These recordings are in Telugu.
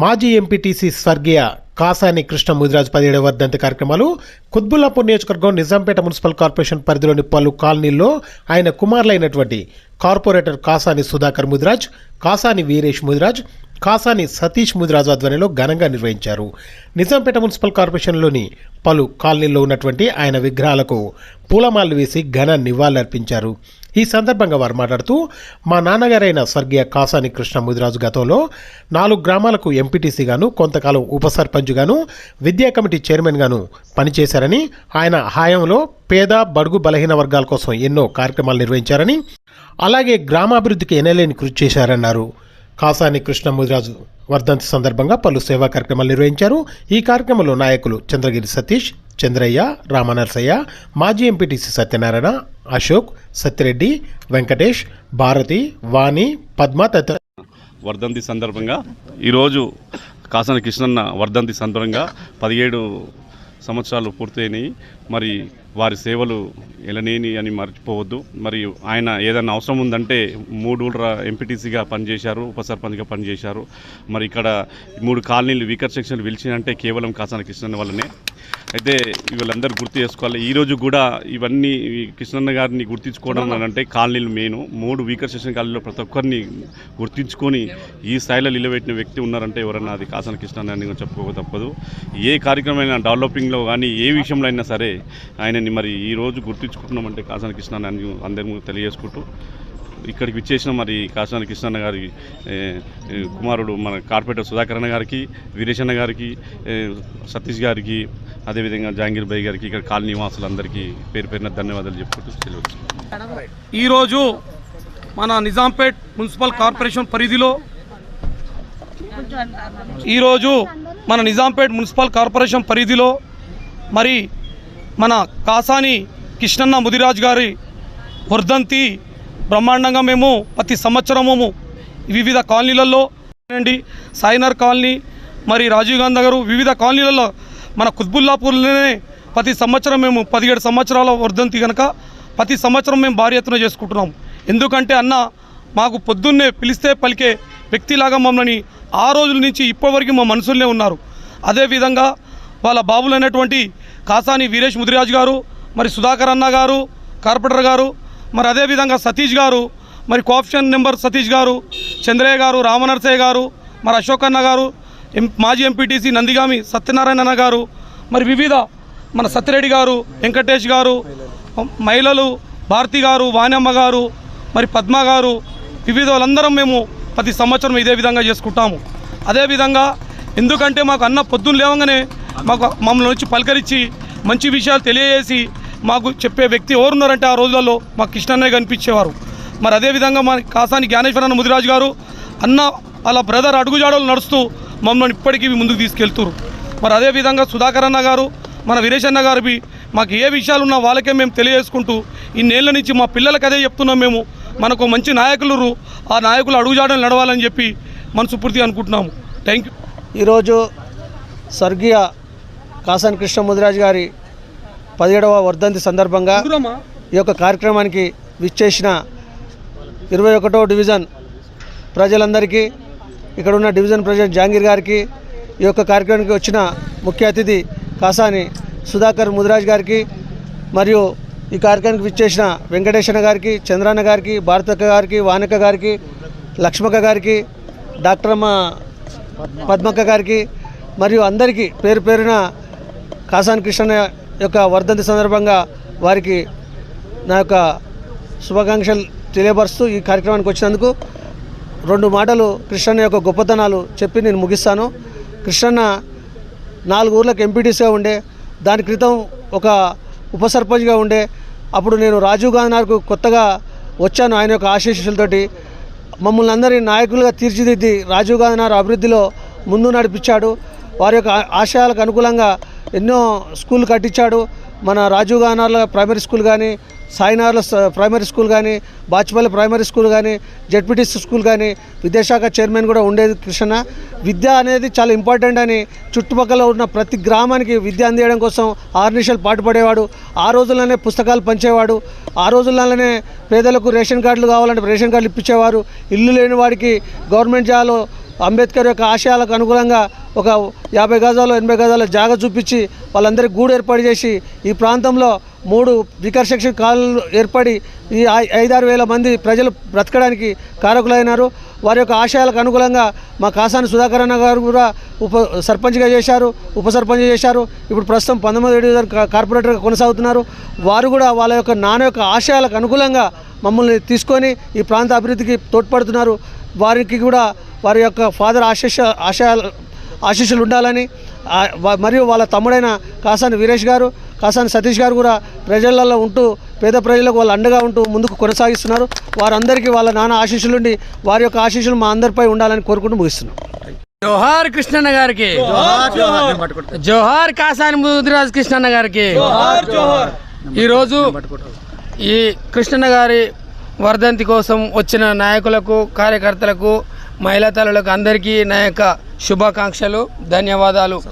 మాజీ ఎంపీటీసీ స్వర్గీయ కాసాని కృష్ణ ముదిరాజు పదిహేడవ వర్ధంతి కార్యక్రమాలు. కుత్బుల్లాపూర్ నియోజకవర్గం నిజాంపేట మున్సిపల్ కార్పొరేషన్ పరిధిలోని పలు కాలనీల్లో ఆయన కుమారులైనటువంటి కార్పొరేటర్ కాసాని సుధాకర్ ముదిరాజ్ కాసాని వీరేష్ ముదిరాజ్ కాసాని సతీష్ ముదిరాజు ఆధ్వర్యంలో ఘనంగా నిర్వహించారు. నిజాంపేట మున్సిపల్ కార్పొరేషన్లోని పలు కాలనీల్లో ఉన్నటువంటి ఆయన విగ్రహాలకు పూలమాలలు వేసి ఘన నివాళులర్పించారు. ఈ సందర్భంగా వారు మాట్లాడుతూ మా నాన్నగారైన స్వర్గీయ కాసాని కృష్ణ ముదిరాజు గతంలో నాలుగు గ్రామాలకు ఎంపీటీసీగాను కొంతకాలం ఉప సర్పంచ్గాను విద్యా కమిటీ చైర్మన్ గాను పనిచేశారని ఆయన హాయంలో పేద బడుగు బలహీన వర్గాల కోసం ఎన్నో కార్యక్రమాలు నిర్వహించారని అలాగే గ్రామాభివృద్ధికి ఎనలేని కృషి చేశారన్నారు. కాసాని కృష్ణ ముదిరాజు వర్ధంతి సందర్భంగా పలు సేవా కార్యక్రమాలు నిర్వహించారు. ఈ కార్యక్రమంలో నాయకులు చంద్రగిరి సతీష్ చంద్రయ్య రామనరసయ్య మాజీ ఎంపీటీసీ సత్యనారాయణ అశోక్ సత్యరెడ్డి వెంకటేష్ భారతి వాణి పద్మ తదితర వర్ధంతి సందర్భంగా ఈరోజు కాసన కృష్ణన్న వర్ధంతి సందర్భంగా పదిహేడు సంవత్సరాలు పూర్తయినాయి. మరి వారి సేవలు ఎలనేని అని మర్చిపోవద్దు. మరి ఆయన ఏదైనా అవసరం ఉందంటే మూడు ఎంపీటీసీగా పనిచేశారు ఉప సర్పంచ్గా పనిచేశారు. మరి ఇక్కడ మూడు కాలనీలు వీకర్ సెక్షన్లు పిలిచినంటే కేవలం కాసాని కృష్ణన్న వల్లనే. అయితే వీళ్ళందరూ గుర్తు చేసుకోవాలి. ఈరోజు కూడా ఇవన్నీ కృష్ణన్న గారిని గుర్తించుకోవడం అని అంటే కాలనీలు మెయిన్. మూడు వీకర్ సెషన్ కాలనీలో ప్రతి ఒక్కరిని గుర్తించుకొని ఈ స్థాయిలో నిలబెట్టిన వ్యక్తి ఉన్నారంటే ఎవరన్నా అది కాసన కృష్ణ అని చెప్పుకోక తప్పదు. ఏ కార్యక్రమం డెవలపింగ్లో కానీ ఏ విషయంలో అయినా సరే ఆయనని మరి ఈ రోజు గుర్తించుకుంటున్నామంటే కాసన కృష్ణ అని అందరికీ తెలియజేసుకుంటూ ఇక్కడికి విచ్చేసిన మరి కాసాని కృష్ణన్న గారి కుమారుడు మన కార్పొరేటర్ సుధాకరణ గారికి వీరేశన్న గారికి సతీష్ గారికి అదేవిధంగా జాంగీర్ భాయ్ గారికి ఇక్కడ కాలనీ వాసులందరికీ పేరు పేరున ధన్యవాదాలు చెప్పుకుంటూ తెలియదు ఈరోజు మన నిజాంపేట్ మున్సిపల్ కార్పొరేషన్ పరిధిలో ఈరోజు మన నిజాంపేట్ మున్సిపల్ కార్పొరేషన్ పరిధిలో మరి మన కాసాని కృష్ణన్న ముదిరాజ్ గారి వర్ధంతి బ్రహ్మాండంగా మేము ప్రతి సంవత్సరము వివిధ కాలనీలలో అండి సాయినర్ కాలనీ మరి రాజీవ్ గాంధీ గారు వివిధ కాలనీలలో మన కుత్బుల్లాపూర్లోనే ప్రతి సంవత్సరం మేము పదిహేడు సంవత్సరాల వర్ధంతి కనుక ప్రతి సంవత్సరం మేము భారీ ఎత్తున చేసుకుంటున్నాం. ఎందుకంటే అన్న మాకు పొద్దున్నే పిలిస్తే పలికే వ్యక్తిలాగా మమ్మల్ని ఆ రోజుల నుంచి ఇప్పటివరకు మా మనసులోనే ఉన్నారు. అదేవిధంగా వాళ్ళ బాబులైనటువంటి కాసాని వీరేష్ ముదిరాజు గారు మరి సుధాకర్ అన్న గారు కార్పొరేటర్ గారు మరి అదేవిధంగా సతీష్ గారు మరి కోఆప్షన్ నెంబర్ సతీష్ గారు చంద్రయ్య గారు రామనర్సయ్య గారు మరి అశోక్ అన్న గారు ఎం మాజీ ఎంపీటీసీ నందిగామి సత్యనారాయణ గారు మరి వివిధ మన సత్యరెడ్డి గారు వెంకటేష్ గారు మహిళలు భారతి గారు వాణమ్మ గారు మరి పద్మ గారు వివిధ వాళ్ళందరం మేము ప్రతి సంవత్సరం ఇదే విధంగా చేసుకుంటాము. అదేవిధంగా ఎందుకంటే మాకు అన్న పొద్దున్న లేవగానే మాకు మమ్మల్ని వచ్చి పలకరించి మంచి విషయాలు తెలియజేసి మాకు చెప్పే వ్యక్తి ఎవరున్నారంటే ఆ రోజులలో మాకు కృష్ణన్నయ్య కనిపించేవారు మరి అదేవిధంగా మా కాసాని జ్ఞానేశ్వరన్న ముదిరాజు గారు అన్న వాళ్ళ బ్రదర్ అడుగుజాడలు నడుస్తూ మమ్మల్ని ఇప్పటికీ ముందుకు తీసుకెళ్తున్నారు మరి అదేవిధంగా సుధాకర్ అన్న గారు మన వీరేశన్న అన్న గారివి మాకు ఏ విషయాలున్నా వాళ్ళకే మేము తెలియజేసుకుంటూ ఇన్నేళ్ళ నుంచి మా పిల్లలకి అదే చెప్తున్నాం మేము. మనకు మంచి నాయకులు ఆ నాయకులు అడుగుజాడలు నడవాలని చెప్పి మనసుపూర్తిగా అనుకుంటున్నాము. థ్యాంక్ యూ ఈరోజు స్వర్గీయ కాసాని కృష్ణ ముదిరాజు గారి పదిహేడవ వర్ధంతి సందర్భంగా ఈ యొక్క కార్యక్రమానికి విచ్చేసిన ఇరవై ఒకటో డివిజన్ ప్రజలందరికీ ఇక్కడ ఉన్న డివిజన్ ప్రెసిడెంట్ జహాంగీర్ గారికి ఈ యొక్క కార్యక్రమానికి వచ్చిన ముఖ్య అతిథి కాసాని సుధాకర్ ముదిరాజ్ గారికి మరియు ఈ కార్యక్రమానికి విచ్చేసిన వెంకటేశ్వర గారికి చంద్రన్న గారికి భారతక్క గారికి వానక్క గారికి లక్ష్మక్క గారికి డాక్టర్ అమ్మ పద్మక్క గారికి మరియు అందరికీ పేరు పేరున కాసాని కృష్ణ యొక్క వర్ధంతి సందర్భంగా వారికి నా యొక్క శుభాకాంక్షలు తెలియపరుస్తూ ఈ కార్యక్రమానికి వచ్చినందుకు రెండు మాటలు కృష్ణన్న యొక్క గొప్పతనాలు చెప్పి నేను ముగిస్తాను. కృష్ణన్న నాలుగు ఊర్లకు ఎంపీటీసీగా ఉండే దాని క్రితం ఒక ఉప సర్పంచ్గా ఉండే అప్పుడు నేను రాజీవ్ గాంధీ గారికి కొత్తగా వచ్చాను ఆయన యొక్క ఆశీస్సులతోటి. మమ్మల్ని అందరి నాయకులుగా తీర్చిదిద్ది రాజీవ్ గాంధీ అభివృద్ధిలో ముందు నడిపించాడు. వారి యొక్క ఆశయాలకు అనుకూలంగా ఎన్నో స్కూల్ కట్టించాడు. మన రాజీవ్ గాంధీ ప్రైమరీ స్కూల్ కానీ సాయినార్ల స- ప్రైమరీ స్కూల్ కానీ బాచిపల్లి ప్రైమరీ స్కూల్ కానీ జెడ్పీటీసీ స్కూల్ కానీ విద్యాశాఖ చైర్మన్ కూడా ఉండేది కృష్ణ. విద్య అనేది చాలా ఇంపార్టెంట్ అని చుట్టుపక్కల ఉన్న ప్రతి గ్రామానికి విద్య అందించడం కోసం ఆర్నిషలు పాటుపడేవాడు ఆ రోజుల్లోనే పుస్తకాలు పంచేవాడు. ఆ రోజుల్లోనే పేదలకు రేషన్ కార్డులు కావాలంటే రేషన్ కార్డులు ఇప్పించేవారు. ఇల్లు లేని వాడికి గవర్నమెంట్ జాలో అంబేద్కర్ యొక్క ఆశయాలకు అనుగుణంగా ఒక యాభై గజాలు ఎనభై గజాల జాగ చూపించి వాళ్ళందరికీ గూడు ఏర్పాటు చేసి ఈ ప్రాంతంలో మూడు వికర్షక్ష కాలు ఏర్పడి ఈ ఐ- ఐదారు వేల మంది ప్రజలు బ్రతకడానికి కారకులైనారు. వారి యొక్క ఆశయాలకు అనుగుణంగా మా కాసాని సుధాకర్ అన్న గారు కూడా ఉప సర్పంచ్గా చేశారు ఉప సర్పంచ్ చేశారు. ఇప్పుడు ప్రస్తుతం పంతొమ్మిది ఏడు కార్పొరేటర్గా కొనసాగుతున్నారు. వారు కూడా వాళ్ళ యొక్క నాన్న యొక్క ఆశయాలకు అనుగుణంగా మమ్మల్ని తీసుకొని ఈ ప్రాంత అభివృద్ధికి తోడ్పడుతున్నారు. వారికి కూడా వారి యొక్క ఫాదర్ ఆశీష ఆశయాలు ఆశీస్సులు ఉండాలని మరియు వాళ్ళ తమ్ముడైన కాసాని వీరేష్ గారు కాసాని సతీష్ గారు కూడా ప్రజలలో ఉంటూ పేద ప్రజలకు వాళ్ళు అండగా ఉంటూ ముందుకు కొనసాగిస్తున్నారు. వారందరికీ వాళ్ళ నాన్న ఆశీస్సులుండి వారి యొక్క ఆశీస్సులు మా అందరిపై ఉండాలని కోరుకుంటూ ముగిస్తున్నాం. జోహార్ కృష్ణన్న గారికి. జోహార్ కాసాని ముదిరాజ్ కృష్ణన్న గారికి. ఈరోజు ఈ కృష్ణన్న గారి వర్ధంతి కోసం వచ్చిన నాయకులకు కార్యకర్తలకు మహిళా తల్లులకు అందరికీ నా యొక్క శుభాకాంక్షలు ధన్యవాదాలు.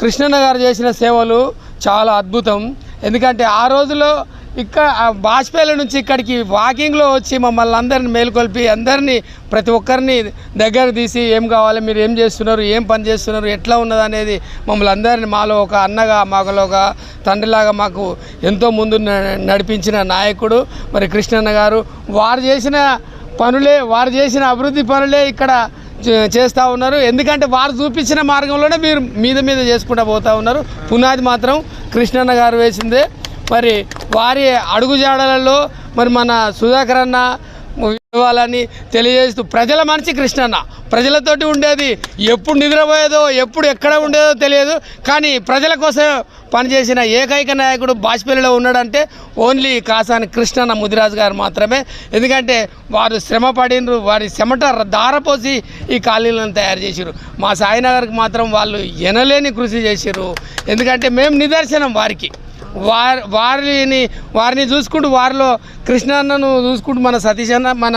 కృష్ణన్న గారు చేసిన సేవలు చాలా అద్భుతం. ఎందుకంటే ఆ రోజులో ఇక్కడ ఆ బాజ్పేయిల నుంచి ఇక్కడికి వాకింగ్లో వచ్చి మమ్మల్ని అందరిని మేలుకొల్పి అందరినీ ప్రతి ఒక్కరిని దగ్గర తీసి ఏం కావాలి మీరు ఏం చేస్తున్నారు ఏం పని చేస్తున్నారు ఎట్లా ఉన్నది అనేది మమ్మల్ని అందరిని మాలో ఒక అన్నగా మాకులో ఒక తండ్రిలాగా మాకు ఎంతో ముందు న- నడిపించిన నాయకుడు మరి కృష్ణన్న గారు. వారు చేసిన పనులే వారు చేసిన అభివృద్ధి పనులే ఇక్కడ చేస్తూ ఉన్నారు. ఎందుకంటే వారు చూపించిన మార్గంలోనే మీరు మీద మీద చేసుకుంటూ పోతూ ఉన్నారు. పునాది మాత్రం కృష్ణన్న గారు వేసిందే. మరి వారి అడుగుజాడలలో మరి మన సుధాకర్ అన్న ఇవ్వాలని తెలియజేస్తూ ప్రజల మనిషి కృష్ణన్న ప్రజలతోటి ఉండేది ఎప్పుడు నిద్రపోయేదో ఎప్పుడు ఎక్కడ ఉండేదో తెలియదు. కానీ ప్రజల కోసం పనిచేసిన ఏకైక నాయకుడు బాజ్పేయిలో ఉన్నాడంటే ఓన్లీ కాసాని కృష్ణన్న ముదిరాజు గారు మాత్రమే. ఎందుకంటే వారు శ్రమ పడినరు వారి చెమట దారపోసి ఈ కాలనీలను తయారు చేసిరు మా సాయినగర్కి మాత్రం వాళ్ళు ఎనలేని కృషి చేసిరు ఎందుకంటే మేము నిదర్శనం వారికి. వారి వారిని వారిని చూసుకుంటూ వారిలో కృష్ణ అన్నను చూసుకుంటూ మన సతీష్ అన్న మన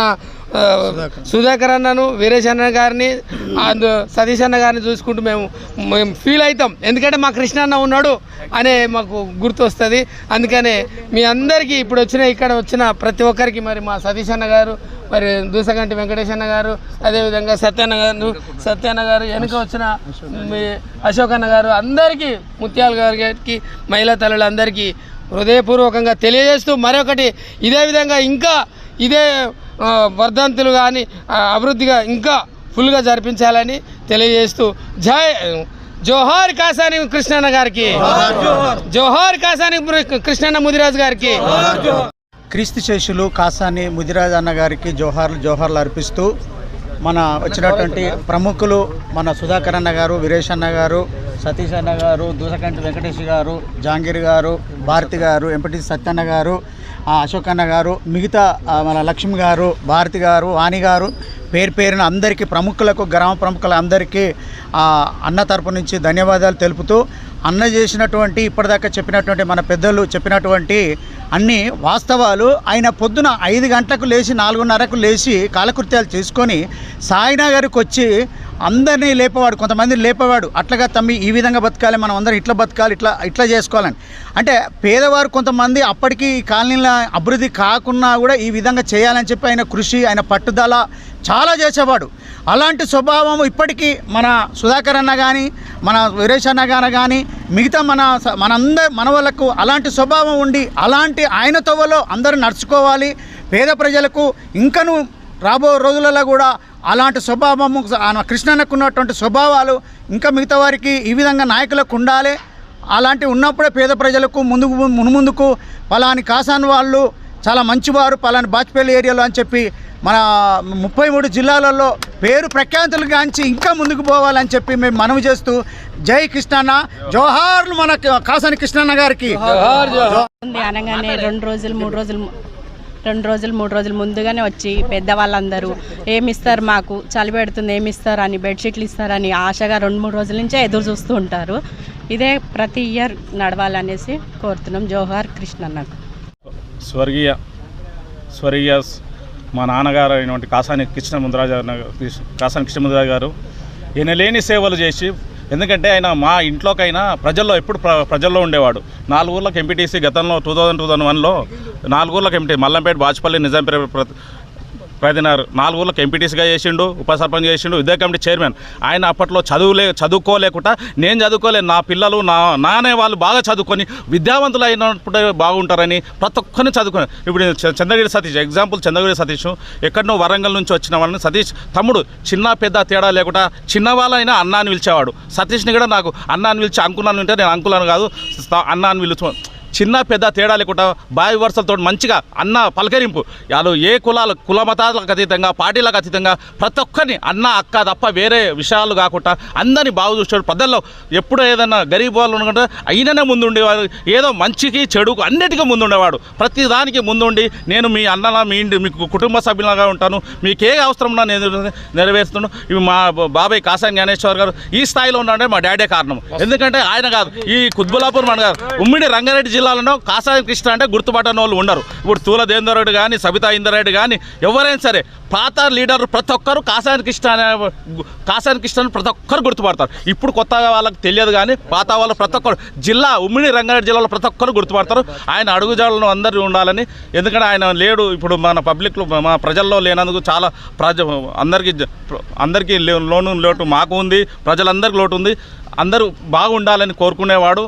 సుధాకర్ అన్నను వీరేష్ అన్న గారిని అందు సతీష్ అన్న గారిని చూసుకుంటూ మేము మేము ఫీల్ అవుతాం. ఎందుకంటే మా కృష్ణ అన్న ఉన్నాడు అనే మాకు గుర్తు వస్తుంది అందుకనే మీ అందరికీ ఇప్పుడు వచ్చిన ఇక్కడ వచ్చిన ప్రతి ఒక్కరికి మరి మా సతీష్ అన్న గారు మరి దూసగంటి వెంకటేష్ అన్న గారు అదేవిధంగా సత్యన్న గారు సత్యన్న గారు వెనుక వచ్చిన మీ అశోక్ అన్న గారు అందరికీ ముత్యాల గారికి మహిళా తల్లులందరికీ హృదయపూర్వకంగా తెలియజేస్తూ మరొకటి ఇదే విధంగా ఇంకా ఇదే వర్ధంతులు కానీ అభివృద్ధిగా ఇంకా ఫుల్గా జరిపించాలని తెలియజేస్తూ జై జోహార్ కాసాని కృష్ణన్న గారికి. జోహార్ కాసాని కృష్ణన్న ముదిరాజు గారికి. క్రీస్తు శేషులు కాసాని ముదిరాజ్ అన్న గారికి జోహార్లు జోహార్లు అర్పిస్తూ మన వచ్చినటువంటి ప్రముఖులు మన సుధాకర్ అన్న గారు వీరేష్ అన్న గారు సతీష్ అన్న గారు దూసకంటి వెంకటేష్ గారు జాంగీర్ గారు భారతి గారు ఎంపటి సత్యన్న గారు అశోక్ అన్న గారు మిగతా మన లక్ష్మి గారు భారతి గారు వాణి గారు పేరు పేరున అందరికీ ప్రముఖులకు గ్రామ ప్రముఖుల అందరికీ అన్న తరపు నుంచి ధన్యవాదాలు తెలుపుతూ అన్న చేసినటువంటి ఇప్పటిదాకా చెప్పినటువంటి మన పెద్దలు చెప్పినటువంటి అన్ని వాస్తవాలు. ఆయన పొద్దున ఐదు గంటలకు లేచి నాలుగున్నరకు లేచి కాలకృత్యాలు చేసుకొని సాయినగర్కి వచ్చి అందరినీ లేపవాడు కొంతమంది లేపవాడు. అట్లాగా తమ్మి ఈ విధంగా బతకాలి మనం అందరం ఇట్లా బతకాలి ఇట్లా ఇట్లా చేసుకోవాలని. అంటే పేదవారు కొంతమంది అప్పటికి కాలనీల అభివృద్ధి కాకున్నా కూడా ఈ విధంగా చేయాలని చెప్పి ఆయన కృషి ఆయన పట్టుదల చాలా చేసేవాడు. అలాంటి స్వభావం ఇప్పటికీ మన సుధాకర్ అన్న కానీ మన వీరేష్ అన్న గారు కానీ మిగతా మన స- మనందరి మన వాళ్ళకు అలాంటి స్వభావం ఉండి అలాంటి ఆయన తోవలో అందరూ నడుచుకోవాలి. పేద ప్రజలకు ఇంకను రాబో రోజులలో కూడా అలాంటి స్వభావము కృష్ణన్నకు ఉన్నటువంటి స్వభావాలు ఇంకా మిగతా వారికి ఈ విధంగా నాయకులకు ఉండాలి. అలాంటి ఉన్నప్పుడే పేద ప్రజలకు ముందుకు మునుముందుకు పలాని కాసాను వాళ్ళు చాలా మంచివారు పలాని బాజ్పేయి ఏరియాలో అని చెప్పి మన ముప్పై మూడు జిల్లాలలో పేరు ప్రఖ్యాతులు గాంచి ఇంకా ముందుకు పోవాలని చెప్పి మేము మనవి చేస్తూ జై కృష్ణన్న జోహార్లు మన కాసాని కృష్ణన్న గారికి. అనగానే రెండు రోజులు మూడు రోజులు రెండు రోజులు మూడు రోజులు ముందుగానే వచ్చి పెద్దవాళ్ళందరూ ఏమి ఇస్తారు మాకు? చలి పెడుతుంది ఏమి ఇస్తారు అని బెడ్షీట్లు ఇస్తారని ఆశగా రెండు మూడు రోజుల నుంచే ఎదురు చూస్తూ ఉంటారు. ఇదే ప్రతి ఇయర్ నడవాలనేసి కోరుతున్నాం జోహార్ కృష్ణన్నకు. స్వర్గీయ స్వర్గీయ మా నాన్నగారు అయినటువంటి కాసాని కృష్ణ ముందరాజు కాసాని కృష్ణ ముందరాజు గారు లేని సేవలు చేసి ఎందుకంటే ఆయన మా ఇంట్లోకైనా ప్రజల్లో ఎప్పుడు ప్ర ప్రజల్లో ఉండేవాడు. నాలుగు ఊర్లకు ఎంపీటీసీ గతంలో టూ థౌజండ్ టూ థౌజండ్ వన్లో నాలుగు ఊర్లకు ఎంపీ మల్లంపేట బాచుపల్లి నిజాంపేట ప్ర- ప్రతినారు నాలుగు ఊళ్ళకి ఎంపీటీసీగా చేసిండు ఉప సర్పంచ్ చేసిండు విద్యా కమిటీ చైర్మన్. ఆయన అప్పట్లో చదువులే చదువుకోలేకుండా నేను చదువుకోలేదు నా పిల్లలు నా నానే వాళ్ళు బాగా చదువుకొని విద్యావంతులు అయినప్పుడే బాగుంటారని ప్రతి ఒక్కరిని చదువుకుని. ఇప్పుడు చంద్రగిరి సతీష్ ఎగ్జాంపుల్ చంద్రగిరి సతీష్. ఎక్కడో వరంగల్ నుంచి వచ్చిన వాళ్ళని సతీష్ తమ్ముడు చిన్న పెద్ద తేడా లేకుండా చిన్నవాళ్ళైనా అన్నాన్ని పిలిచేవాడు. సతీష్ని కూడా నాకు అన్నాన్ని పిలిచి అంకులాన్ని ఉంటే నేను అంకులను కాదు అన్నాన్ని పిలుచు చిన్న పెద్ద తేడా లేకుండా బావి వరుసలతో మంచిగా అన్న పలకరింపు. వాళ్ళు ఏ కులాలు కుల మతాలకు అతీతంగా పార్టీలకు అతీతంగా ప్రతి ఒక్కరిని అన్న అక్క తప్ప వేరే విషయాలు కాకుండా అందరినీ బాగు చూసాడు పెద్దల్లో ఎప్పుడు ఏదైనా గరీబ్ వాళ్ళు ఉండకుండా అయిననే ముందు ఉండేవాడు ఏదో మంచికి చెడుకు అన్నిటికీ ముందు ఉండేవాడు ప్రతి దానికి ముందుండి నేను మీ అన్నలా మీ ఇంటి మీకు కుటుంబ సభ్యులుగా ఉంటాను. మీకు ఏ అవసరం ఉన్నా నేను నెరవేరుస్తున్నాను ఇవి మా బాబాయ్ కాసాని జ్ఞానేశ్వర్ గారు ఈ స్థాయిలో ఉన్నాడంటే మా డాడే కారణం? ఎందుకంటే ఆయన కాదు. ఈ కుద్బులాపూర్ మన గారు. ఉమ్మిడి రంగారెడ్డి జిల్లాలో కాసాని కృష్ణ అంటే గుర్తుపట్టని వాళ్ళు ఉండరు. ఇప్పుడు తూల దేవేందర్ కానీ సబితా ఇందర్రెడ్డి కానీ ఎవరైనా సరే పాత లీడర్ ప్రతి ఒక్కరు కాసాని కృష్ణ అనే కాసాని కృష్ణని ప్రతి ఒక్కరు గుర్తుపడతారు. ఇప్పుడు కొత్తగా వాళ్ళకి తెలియదు కానీ పాత వాళ్ళు ప్రతి ఒక్కరు జిల్లా ఉమ్మిడి రంగారెడ్డి జిల్లాలో ప్రతి ఒక్కరు గుర్తుపడతారు. ఆయన అడుగుజాడలను అందరూ ఉండాలని. ఎందుకంటే ఆయన లేడు. ఇప్పుడు మన పబ్లిక్లో మా ప్రజల్లో లేనందుకు చాలా ప్రజ అందరికీ అందరికీ లోను లోటు మాకు ఉంది. ప్రజలందరికీ లోటు ఉంది. అందరూ బాగుండాలని కోరుకునేవాడు.